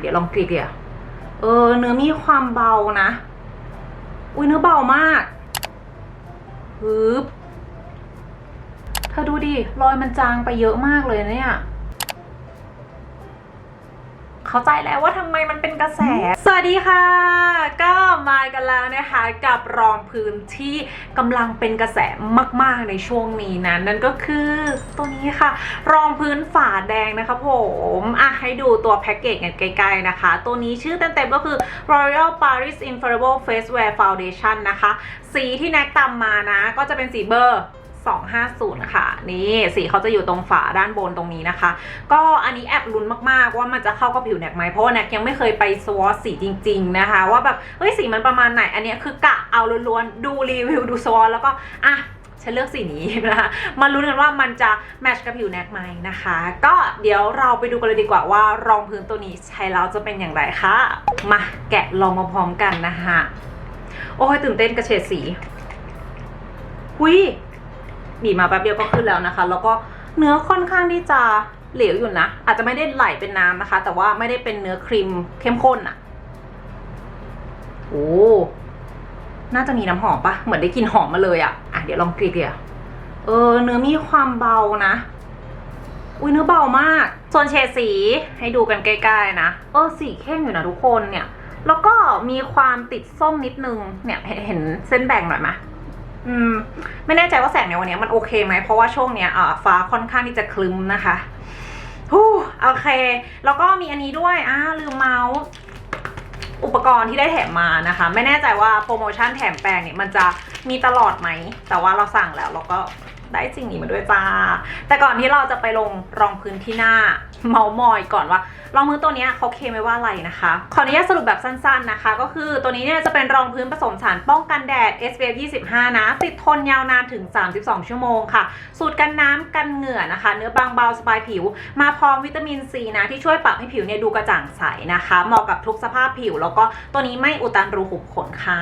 เดี๋ยวลองกรีดเดียเออ เนื้อมีความเบานะ อุ้ยเนื้อเบามากฮึบเธอดูดิรอยมันจางไปเยอะมากเลยเนี่ย เข้าใจแล้วว่าทำไมมันเป็นกระแส สวัสดีค่ะ ก็มากันแล้วนะคะกับรองพื้นที่กำลังเป็นกระแสมาก ๆ ในช่วงนี้นะนั่นก็คือตัวนี้ค่ะ รองพื้นฝาแดงนะคะผมอะให้ดูตัวแพ็กเกจกันใกล้ๆนะคะ ตัวนี้ชื่อเต็มๆก็คือ Royal Paris Infallible Face Wear Foundation นะคะ สีที่แน็กตำมานะ ก็จะเป็นสีเบอร์ 250 ค่ะ นี่สีเขาจะอยู่ตรงฝาด้านบนตรงนี้นะคะ ก็อันนี้แอบลุ้นมากๆ ว่ามันจะเข้ากับผิวแน็กไหมเพราะว่าแนกยังไม่เคยไปสวอตสีจริง ๆ นะคะ ว่าแบบเฮ้ยสีมันประมาณไหน อันนี้คือกะเอาล้วนๆดูรีวิวดูสวอตแล้วก็อะฉันเลือกสีนี้นะคะมาลุ้นกันว่ามันจะแมทช์กับผิวแน็กไหมนะคะ ก็เดี๋ยวเราไปดูกันเลยดีกว่าว่ารองพื้นตัวนี้ใช้แล้วจะเป็นอย่างไรคะมาแกะลองมาพร้อมกันนะคะโอ้ยตื่นเต้นกระเฉดสีหุย บีบมาแป๊บเดียวก็ขึ้นแล้วนะคะ แล้วก็เนื้อค่อนข้างที่จะเหลวอยู่นะ อาจจะไม่ได้ไหลเป็นน้ำนะคะ แต่ว่าไม่ได้เป็นเนื้อครีมเข้มข้นอะโอ้น่าจะมีน้ำหอมปะเหมือนได้กลิ่นหอมมาเลยอะอะเดี๋ยวลองกรีดเดียวเออ เนื้อมีความเบานะ อุ้ยเนื้อเบามาก ส่วนเฉดสีให้ดูกันใกล้ๆนะ เออสีเข้มอยู่นะทุกคนเนี่ย แล้วก็มีความติดส้มนิดนึง เนี่ยเห็นเห็นเส้นแบ่งหน่อยไหม อืมไม่แน่ใจว่าแสงในวันนี้มันโอเคไหมเพราะว่าช่วงเนี้ยอ่าฟ้าค่อนข้างที่จะคลึ้มนะคะฮู้โอเค แล้วก็มีอันนี้ด้วยอ่าลืมเมาส์อุปกรณ์ที่ได้แถมมานะคะ ไม่แน่ใจว่าโปรโมชั่นแถมแปรงเนี่ยมันจะมีตลอดไหม แต่ว่าเราสั่งแล้วเราก็ ได้สิ่งนี้มาด้วยจ้า แต่ก่อนที่เราจะไปลงรองพื้นที่หน้าเมามอยก่อนว่ารองพื้นตัวนี้เขาเคลมไว้ว่าอะไรนะคะ ขออนุญาตสรุปแบบสั้นๆนะคะ ก็คือตัวนี้เนี่ยจะเป็นรองพื้นผสมสารป้องกันแดด SPF 25 นะ ติดทนยาวนานถึง 32 ชั่วโมงค่ะ สูตรกันน้ำกันเหงื่อนะคะ เนื้อบางเบาสบายผิว มาพร้อมวิตามินซีนะ ที่ช่วยปรับให้ผิวเนี่ยดูกระจ่างใสนะคะ เหมาะกับทุกสภาพผิว แล้วก็ตัวนี้ไม่อุดตันรูขุมขนค่ะ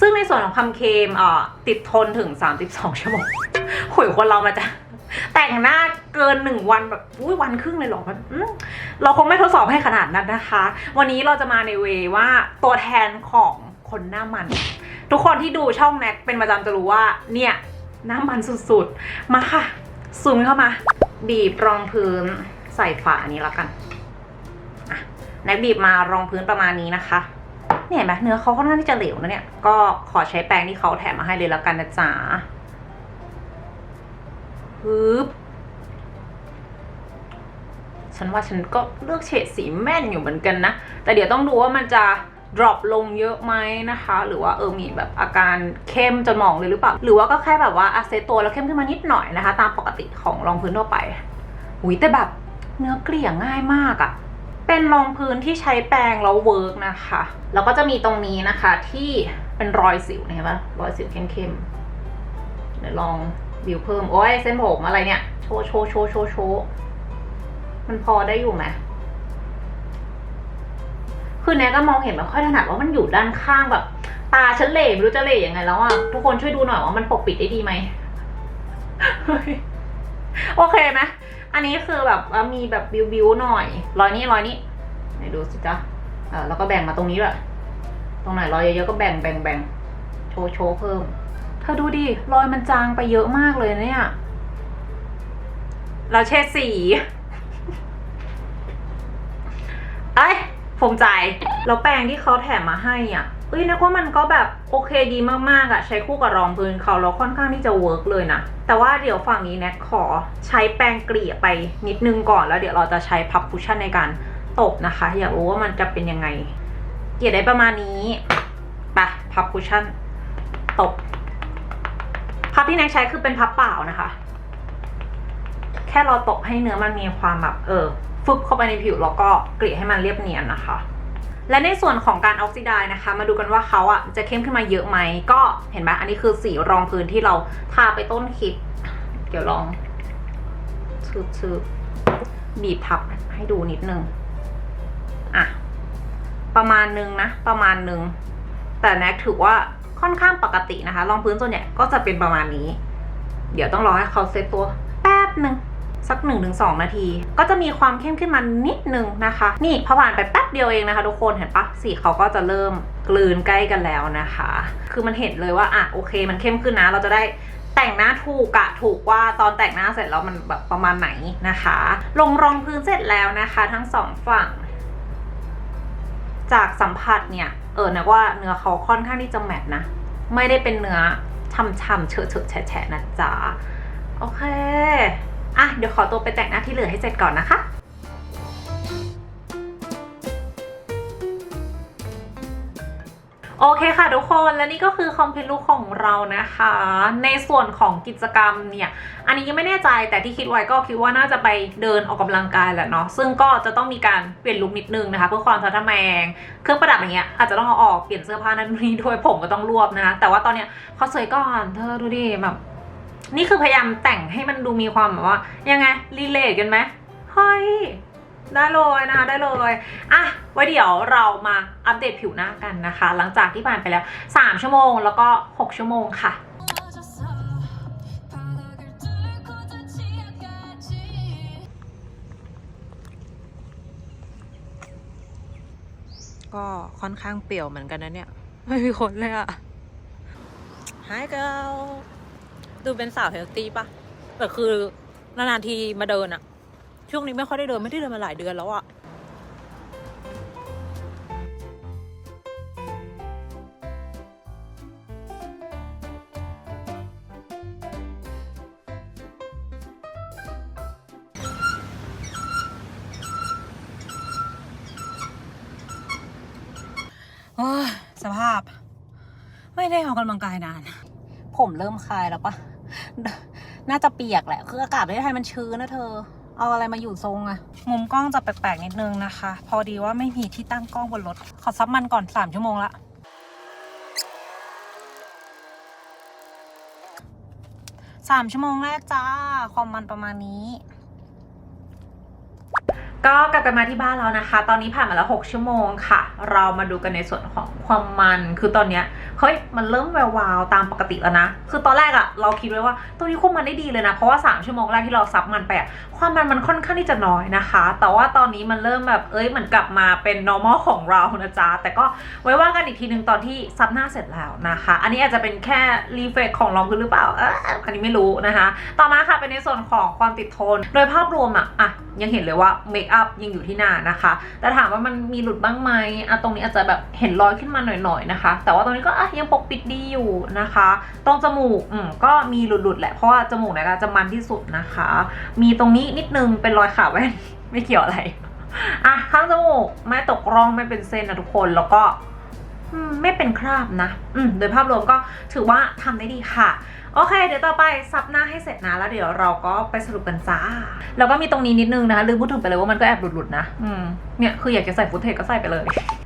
ซึ่งในส่วนของความเค็มเอ่อติดทนถึง 32 ชั่วโมงโหยคนเรามาจะแต่งหน้าเกินหนึ่งวันแบบอุ้ยวันครึ่งเลยหรอแบบอืมเราคงไม่ทดสอบให้ขนาดนั้นนะคะ วันนี้เราจะมาในเวว่าตัวแทนของคนหน้ามัน ทุกคนที่ดูช่องแน็กเป็นประจำจะรู้ว่าเนี่ยหน้ามันสุดๆ มาค่ะซูมเข้ามา บีบรองพื้นใส่ฝานี้แล้วกันอะแน็กบีบมารองพื้นประมาณนี้นะคะเนี่ยเห็นไหมเนื้อเขาค่อนข้างที่จะเหลวนะเนี่ยก็ขอใช้แปรงที่เขาแถมมาให้เลยแล้วกันนะจ๊ะ ฮึบฉันว่าฉันก็เลือกเฉดสีแม่นอยู่เหมือนกันนะ แต่เดี๋ยวต้องดูว่ามันจะ drop ลงเยอะไหมนะคะ หรือว่าเออมีแบบอาการเข้มจนมองเลยหรือเปล่า หรือว่าก็แค่แบบว่าอาเซตตัวแล้วเข้มขึ้นมานิดหน่อยนะคะ ตามปกติของรองพื้นทั่วไปหุยแต่แบบเนื้อเกลี่ยง่ายมากอะเป็นรองพื้นที่ใช้แปรงแล้วเวิร์กนะคะ แล้วก็จะมีตรงนี้นะคะที่เป็นรอยสิวเนี่ยเห็นปะรอยสิวเข้มๆเดี๋ยวลอง บิวเพิ่ม โอ้ยเส้นผมอะไรเนี่ย โชว์โชว์โชว์โชว์โชว์มันพอได้อยู่ไหมคือแนก็มองเห็นไม่ค่อยถนัดว่ามันอยู่ด้านข้างแบบ ตาฉันเหล่ไม่รู้จะเหล่ยังไงแล้วอะทุกคนช่วยดูหน่อยว่ามันปกปิดได้ดีไหมโอเคไหมอันนี้คือแบบมีแบบบิวบิวหน่อย รอยนี้รอยนี้ไหนดูสิจ๊ะเออแล้วก็แบ่งมาตรงนี้ด้วยตรงไหนรอยเยอะๆก็แบ่งแบ่งแบ่งโชว์โชว์เพิ่ม เธอดูดิรอยมันจางไปเยอะมากเลยเนี่ย เราเช็ดสีเอ้ยภูมิใจแล้วแปรงที่เขาแถมมาให้อะเอ้ยนึกว่ามันก็แบบโอเคดีมากๆอะ ใช้คู่กับรองพื้นเขาแล้วค่อนข้างที่จะเวิร์กเลยนะ แต่ว่าเดี๋ยวฝั่งนี้แน็กขอใช้แปรงเกลี่ยไปนิดนึงก่อนแล้วเดี๋ยวเราจะใช้พับคุชชั่นในการตบนะคะ อยากรู้ว่ามันจะเป็นยังไง เกลี่ยได้ประมาณนี้ไปพับคุชชั่นตบ ที่แน็กใช้คือเป็นพับเปล่านะคะ แค่เราตบให้เนื้อมันมีความแบบเออฟึบเข้าไปในผิวแล้วก็เกลี่ยให้มันเรียบเนียนนะคะ และในส่วนของการออกซิไดซ์นะคะ มาดูกันว่าเขาอะจะเข้มขึ้นมาเยอะไหมก็เห็นไหมอันนี้คือสีรองพื้นที่เราทาไปต้นคลิป เดี๋ยวลองชืบชืบีบทับให้ดูนิดนึงอะประมาณนึงนะ ประมาณนึง แต่แน็กถือว่า ค่อนข้างปกตินะคะ รองพื้นส่วนใหญ่ก็จะเป็นประมาณนี้ เดี๋ยวต้องรอให้เขาเซตตัวแป๊บหนึ่งสัก 1-2 นาที ก็จะมีความเข้มขึ้นมานิดนึงนะคะ นี่พอผ่านไปแป๊บเดียวเองนะคะทุกคนเห็นปะสีเขาก็จะเริ่มกลืนใกล้กันแล้วนะคะ คือมันเห็นเลยว่าอะโอเค มันเข้มขึ้นนะ เราจะได้แต่งหน้าถูกอะถูกว่าตอนแต่งหน้าเสร็จแล้วมันแบบประมาณไหนนะคะ ลงรองพื้นเสร็จแล้วนะคะ ทั้งสองฝั่ง จากสัมผัสเนี่ย เออนะว่าเนื้อเขาค่อนข้างที่จะแมทนะ ไม่ได้เป็นเนื้อช่ำๆเฉอะๆแฉะๆนะจ๊ะ โอเค อะ เดี๋ยวขอตัวไปแต่งหน้าที่เหลือให้เสร็จก่อนนะคะ โอเคค่ะทุกคนและนี่ก็คือคอมเพลลุกของเรานะคะ ในส่วนของกิจกรรมเนี่ย อันนี้ยังไม่แน่ใจแต่ที่คิดไว้ก็คิดว่าน่าจะไปเดินออกกำลังกายแหละเนาะซึ่งก็จะต้องมีการเปลี่ยนลุคนิดนึงนะคะ เพื่อความทัดแมง เครื่องประดับอย่างเงี้ยอาจจะต้องเอาออกเปลี่ยนเสื้อผ้านั่นนี่ด้วยผมก็ต้องรวบนะคะแต่ว่าตอนเนี้ยเขาสวยก่อนเธอดูดิแบบนี่คือพยายามแต่งให้มันดูมีความแบบว่า ยังไงรีเลทกันไหมเฮ้ย ได้เลยนะคะได้เลยอะไว้เดี๋ยวเรามาอัปเดตผิวหน้ากันนะคะ หลังจากที่ผ่านไปแล้ว 3 ชั่วโมงแล้วก็ 6 ชั่วโมงค่ะก็ค่อนข้างเปรี่ยวเหมือนกันนะเนี่ย ไม่มีคนเลยอะ Hi girl ดูเป็นสาวเฮลตี้ปะแต่คือนานๆทีมาเดินอะ ช่วงนี้ไม่ค่อยได้เดินไม่ได้เดินมาหลายเดือนแล้วอะโอ้ยสภาพ ไม่ได้ออกกำลังกายนาน ผมเริ่มคลายแล้วปะน่าจะเปียกแหละ คืออากาศประเทศไทยมันชื้นนะเธอ เอาอะไรมาอยู่ทรงอะมุมกล้องจะแปลกๆนิดนึงนะคะ พอดีว่าไม่มีที่ตั้งกล้องบนรถ ขอซับมันก่อนสามชั่วโมงละสามชั่วโมงแรกจ้า ความมันประมาณนี้ ก็กลับกันมาที่บ้านแล้วนะคะ ตอนนี้ผ่านมาแล้ว 6 ชั่วโมงค่ะ เรามาดูกันในส่วนของความมัน คือตอนเนี้ยเฮ้ยมันเริ่มแวววาวตามปกติแล้วนะ คือตอนแรกอะเราคิดไว้ว่าตัวนี้คุมมันได้ดีเลยนะ เพราะว่า 3 ชั่วโมงแรกที่เราซับมันไปอะความมันมันค่อนข้างที่จะน้อยนะคะ แต่ว่าตอนนี้มันเริ่มแบบเอ้ยเหมือนกลับมาเป็น normal ของเรานะจ๊ะ แต่ก็ไว้ว่ากันอีกทีนึงตอนที่ซับหน้าเสร็จแล้วนะคะ อันนี้อาจจะเป็นแค่รีเฟกของรองพื้นหรือเปล่าเอออันนี้ไม่รู้นะคะ ต่อมาค่ะเป็นในส่วนของความติดทน โดยภาพรวมอะอะ ยังเห็นเลยว่าเมคอัพยังอยู่ที่หน้านะคะ แต่ถามว่ามันมีหลุดบ้างไหมอะตรงนี้อาจจะแบบเห็นรอยขึ้นมาหน่อยๆนะคะ แต่ว่าตรงนี้ก็อะยังปกปิดดีอยู่นะคะ ตรงจมูกอืมก็มีหลุดๆแหละ เพราะว่าจมูกเนี่ยจะมันที่สุดนะคะ มีตรงนี้นิดนึงเป็นรอยขาแว่นไม่เกี่ยวอะไรอะข้างจมูกไม่ตกร่องไม่เป็นเส้นนะทุกคนแล้วก็ไม่เป็นคราบนะ อืม โดยภาพรวมก็ถือว่าทำได้ดีค่ะ โอเค เดี๋ยวต่อไปซับหน้าให้เสร็จนะแล้วเดี๋ยวเราก็ไปสรุปกันจ้า แล้วก็มีตรงนี้นิดนึงนะคะลืมพูดถึงไปเลยว่ามันก็แอบหลุดๆนะ อืม เนี่ยคืออยากจะใส่ฟุตเทจก็ใส่ไปเลย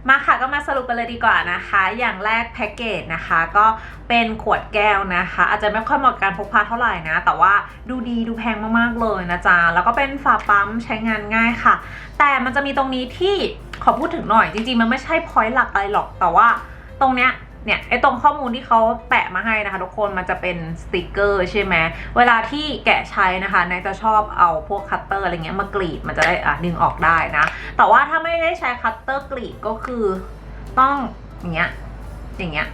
มาค่ะก็มาสรุปกันเลยดีกว่านะคะ อย่างแรกแพ็กเกจนะคะ ก็เป็นขวดแก้วนะคะ อาจจะไม่ค่อยเหมาะกับการพกพาเท่าไหร่นะ แต่ว่าดูดีดูแพงมากๆเลยนะจ๊ะแล้วก็เป็นฝาปั๊มใช้งานง่ายค่ะ แต่มันจะมีตรงนี้ที่ขอพูดถึงหน่อยจริงๆมันไม่ใช่พอยต์หลักอะไรหรอกแต่ว่าตรงเนี้ย เนี่ยไอ้ตรงข้อมูลที่เขาแปะมาให้นะคะทุกคนมันจะเป็นสติกเกอร์ใช่ไหมเวลาที่แกะใช้นะคะนายจะชอบเอาพวกคัตเตอร์อะไรเงี้ยมากรีดมันจะได้อะดึงออกได้นะ แต่ว่าถ้าไม่ได้ใช้คัตเตอร์กรีดก็คือต้องอย่างเงี้ยอย่างเงี้ย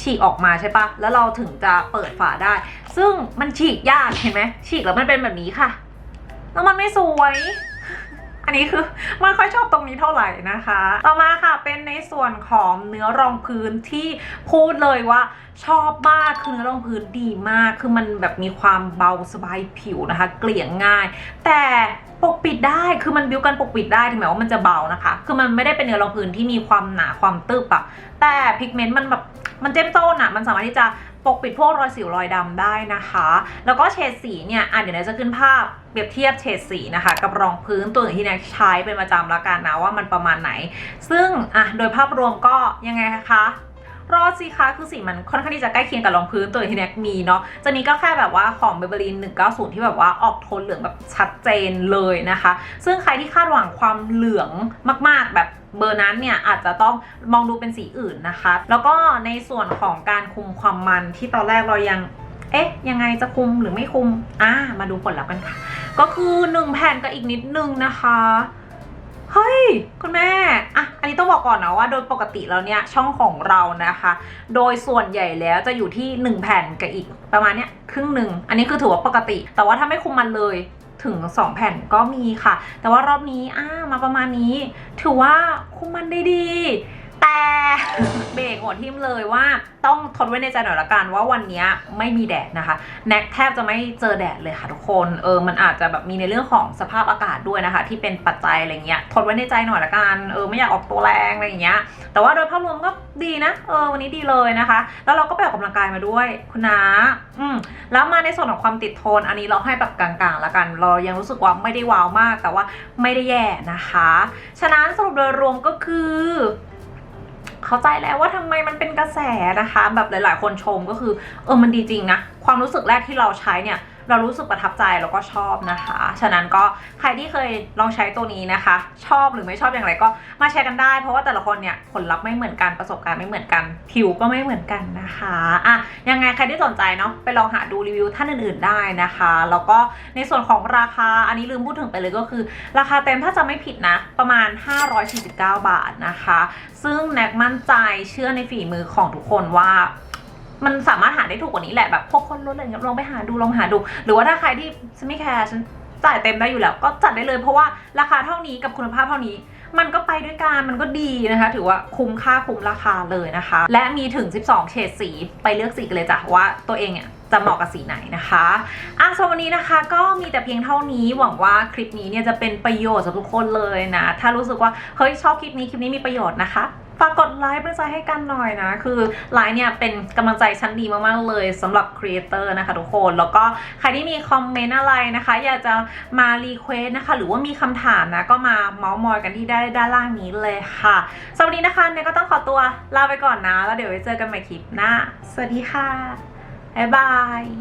ฉีกออกมาใช่ปะแล้วเราถึงจะเปิดฝาได้ ซึ่งมันฉีกยากเห็นไหมฉีกแล้วมันเป็นแบบนี้ค่ะ แล้วมันไม่สวย อันนี้คือไม่ค่อยชอบตรงนี้เท่าไหร่นะคะ ต่อมาค่ะเป็นในส่วนของเนื้อรองพื้นที่พูดเลยว่า ชอบมากคือเนื้อรองพื้นดีมาก คือมันแบบมีความเบาสบายผิวนะคะ เกลี่ยง่าย แต่ปกปิดได้คือมันบิวกันปกปิดได้ถึงแม้ว่ามันจะเบานะคะ คือมันไม่ได้เป็นเนื้อรองพื้นที่มีความหนาความตึบอะแต่พิกเมนต์มันแบบมันเจ้มโจ้นอะมันสามารถที่จะปกปิดพวกรอยสิวรอยดำได้นะคะ แล้วก็เฉดสีเนี่ยอะเดี๋ยวเราจะขึ้นภาพเปรียบเทียบเฉดสีนะคะ กับรองพื้นตัวอื่นที่แนกใช้เป็นประจำแล้วกันนะว่ามันประมาณไหน ซึ่งอะโดยภาพรวมก็ยังไงคะ รอดสิคะคือสีมันค่อนข้างที่จะใกล้เคียงกับรองพื้นตัวอื่นที่แน็กมีเนาะจะมีก็แค่แบบว่าของ Maybelline 190 ที่แบบว่าออกโทนเหลืองแบบชัดเจนเลยนะคะ ซึ่งใครที่คาดหวังความเหลืองมาก ๆ แบบเบอร์นั้นเนี่ยอาจจะต้องมองดูเป็นสีอื่นนะคะ แล้วก็ในส่วนของการคุมความมันที่ตอนแรกเรายังเอ๊ะ ยังไงจะคุมหรือไม่คุมอ่ามาดูผลลัพธ์กันค่ะ ก็คือหนึ่งแผ่นกับอีกนิดนึงนะคะ เฮ้ย คุณแม่อะอันนี้ต้องบอกก่อนนะว่าโดยปกติแล้วเนี่ย ช่องของเรานะคะ โดยส่วนใหญ่แล้วจะอยู่ที่ 1 แผ่นกับอีกประมาณเนี้ยครึ่งหนึ่ง อันนี้คือถือว่าปกติ แต่ว่าถ้าไม่คุมมันเลยถึง 2 แผ่นก็มีค่ะ แต่ว่ารอบนี้อ้ามาประมาณนี้ ถือว่าคุมมันได้ดี แต่เบรกหัวทิมเลยว่าต้องทนไว้ในใจหน่อยละกันว่าวันนี้ไม่มีแดดนะคะแน็กแทบจะไม่เจอแดดเลยค่ะทุกคนเออมันอาจจะแบบมีในเรื่องของสภาพอากาศด้วยนะคะ ที่เป็นปัจจัยอะไรเงี้ยทนไว้ในใจหน่อยละกันเออไม่อยากออกตัวแรงอะไรอย่างเงี้ยแต่ว่าโดยภาพรวมก็ดีนะเออวันนี้ดีเลยนะคะ แล้วเราก็ไปออกกำลังกายมาด้วยคุณนาอืมแล้วมาในส่วนของความติดโทน อันนี้เราให้แบบกลางๆละกัน เรายังรู้สึกว่าไม่ได้ว้าวมาก แต่ว่าไม่ได้แย่นะคะ ฉะนั้นสรุปโดยรวมก็คือ เข้าใจแล้วว่าทำไมมันเป็นกระแสนะคะ แบบหลาย ๆ คนชมก็คือเออมันดีจริงนะความรู้สึกแรกที่เราใช้เนี่ย เรารู้สึกประทับใจแล้วก็ชอบนะคะ ฉะนั้นก็ใครที่เคยลองใช้ตัวนี้นะคะ ชอบหรือไม่ชอบอย่างไรก็มาแชร์กันได้ เพราะว่าแต่ละคนเนี่ยผลลัพธ์ไม่เหมือนกันประสบการณ์ไม่เหมือนกันผิวก็ไม่เหมือนกันนะคะอะยังไงใครที่สนใจเนาะไปลองหาดูรีวิวท่านอื่น ๆได้นะคะแล้วก็ในส่วนของราคาอันนี้ลืมพูดถึงไปเลยก็คือ ราคาเต็มถ้าจะไม่ผิดนะ ประมาณ 549 บาทนะคะ ซึ่งแน็กมั่นใจเชื่อในฝีมือของทุกคนว่า มันสามารถหาได้ถูกกว่านี้แหละแบบพวกคนลดอะไรเงี้ยลองไปหาดูลองหาดู หรือว่าถ้าใครที่ฉันไม่แคร์ฉันจ่ายเต็มได้อยู่แล้ว ก็จัดได้เลยเพราะว่าราคาเท่านี้กับคุณภาพเท่านี้ มันก็ไปด้วยกันมันก็ดีนะคะ ถือว่าคุ้มค่าคุ้มราคาเลยนะคะ และมีถึง 12 เฉดสีไปเลือกสีกันเลยจ้ะว่าตัวเองเนี่ยจะเหมาะกับสีไหนนะคะอะสำหรับวันนี้นะคะ ก็มีแต่เพียงเท่านี้ หวังว่าคลิปนี้เนี่ยจะเป็นประโยชน์สำหรับทุกคนเลยนะ ถ้ารู้สึกว่าเฮ้ยชอบคลิปนี้คลิปนี้มีประโยชน์นะคะ ฝากกดไลค์เป็นใจให้กันหน่อยนะ คือไลค์เนี่ยเป็นกำลังใจชั้นดีมากๆเลยสำหรับครีเอเตอร์นะคะทุกคน แล้วก็ใครที่มีคอมเมนต์อะไรนะคะ อยากจะมารีเควสนะคะ หรือว่ามีคำถามนะ ก็มาเมาส์มอยกันที่ได้ด้านล่างนี้เลยค่ะสำหรับวันนี้นะคะเนี่ยก็ต้องขอตัวลาไปก่อนนะ แล้วเดี๋ยวไว้เจอกันใหม่คลิปหน้า สวัสดีค่ะ บ๊ายบาย